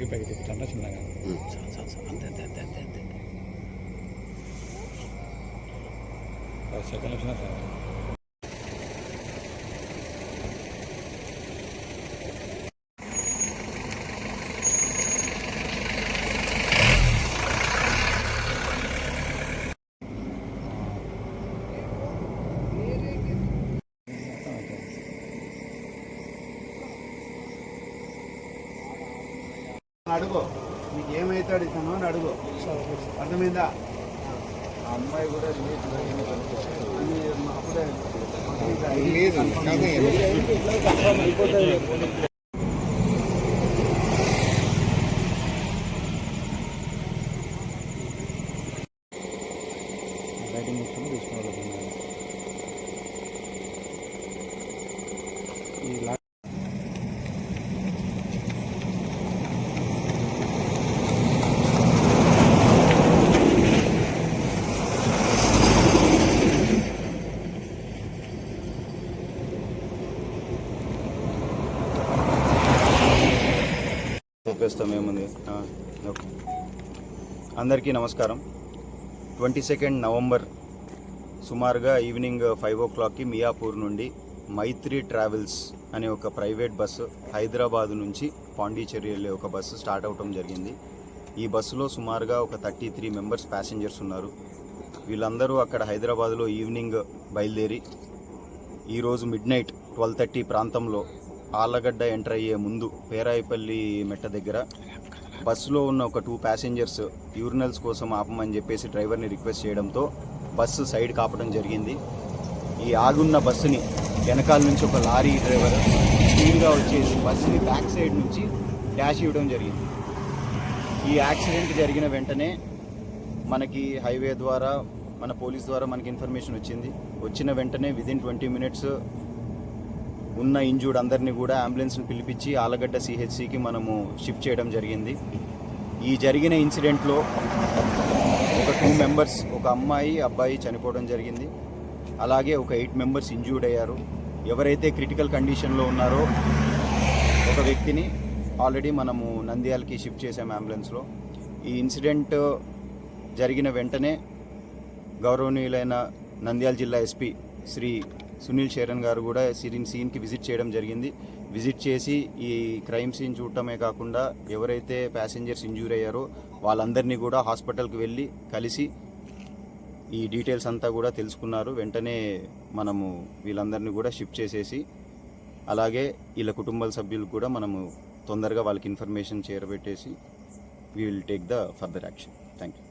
కొద్దిగా పైకి తిప్పుతాను చిన్నగా. అంతే అంతే అంతే అంతే అంతే. సెకండ్ వచ్చినా సార్. అడుగు. నీకు ఏమవుతాడు ఇతను అని అడుగు. అర్థమైందా? ఆ అమ్మాయి కూడా ఈ లా ఏముంది? ఓకే. అందరికీ నమస్కారం. ట్వంటీ సెకండ్ నవంబర్ సుమారుగా ఈవినింగ్ ఫైవ్ ఓ క్లాక్కి మియాపూర్ నుండి మైత్రి ట్రావెల్స్ అనే ఒక ప్రైవేట్ బస్సు హైదరాబాద్ నుంచి పాండిచేరి వెళ్ళే ఒక బస్సు స్టార్ట్ అవటం జరిగింది. ఈ బస్సులో సుమారుగా ఒక థర్టీ త్రీ మెంబర్స్ ప్యాసింజర్స్ ఉన్నారు. వీళ్ళందరూ అక్కడ హైదరాబాద్లో ఈవినింగ్ బయలుదేరి ఈరోజు మిడ్ నైట్ ట్వెల్వ్ థర్టీ ప్రాంతంలో ఆళ్ళగడ్డ ఎంటర్ అయ్యే ముందు పేరాయిపల్లి మెట్ట దగ్గర బస్సులో ఉన్న ఒక టూ ప్యాసింజర్స్ యూరినల్స్ కోసం ఆపమని చెప్పేసి డ్రైవర్ని రిక్వెస్ట్ చేయడంతో బస్సు సైడ్ కాపడం జరిగింది. ఈ ఆగున్న బస్సుని వెనకాల నుంచి ఒక లారీ డ్రైవర్ స్పీడ్గా వచ్చేసి బస్సుని బ్యాక్ సైడ్ నుంచి డాష్ ఇవ్వడం జరిగింది. ఈ యాక్సిడెంట్ జరిగిన వెంటనే మనకి హైవే ద్వారా మన పోలీస్ ద్వారా మనకి ఇన్ఫర్మేషన్ వచ్చింది. వచ్చిన వెంటనే విదిన్ ట్వంటీ మినిట్స్ ఉన్న ఇంజూర్డ్ అందరినీ కూడా అంబులెన్స్ని పిలిపించి ఆలగడ్డ సిహెచ్సికి మనము షిఫ్ట్ చేయడం జరిగింది. ఈ జరిగిన ఇన్సిడెంట్లో ఒక టూ మెంబర్స్ ఒక అమ్మాయి అబ్బాయి చనిపోవడం జరిగింది. అలాగే ఒక ఎయిట్ మెంబర్స్ ఇంజూర్డ్ అయ్యారు. ఎవరైతే క్రిటికల్ కండిషన్లో ఉన్నారో ఒక వ్యక్తిని ఆల్రెడీ మనము నంద్యాలకి షిఫ్ట్ చేసాం అంబులెన్స్లో. ఈ ఇన్సిడెంట్ జరిగిన వెంటనే గౌరవనీయులైన నంద్యాల జిల్లా ఎస్పీ శ్రీ సునీల్ శరణ్ గారు కూడా సీన్ సీన్కి విజిట్ చేయడం జరిగింది. విజిట్ చేసి ఈ క్రైమ్ సీన్ చూడటమే కాకుండా ఎవరైతే ప్యాసింజర్స్ ఇంజూర్ అయ్యారో వాళ్ళందరినీ కూడా హాస్పిటల్కి వెళ్ళి కలిసి ఈ డీటెయిల్స్ అంతా కూడా తెలుసుకున్నారు. వెంటనే మనము వీళ్ళందరినీ కూడా షిఫ్ట్ చేసేసి అలాగే వీళ్ళ కుటుంబ సభ్యులకు కూడా మనము తొందరగా వాళ్ళకి information చేరబెట్టేసి we will take the further action thank you